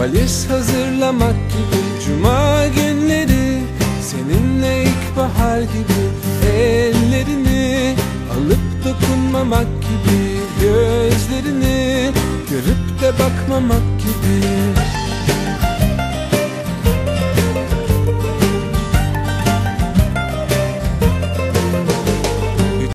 Valiz hazırlamak gibi Cuma günleri Seninle ilkbahar gibi Ellerini alıp dokunmamak gibi Gözlerini görüp de bakmamak gibi.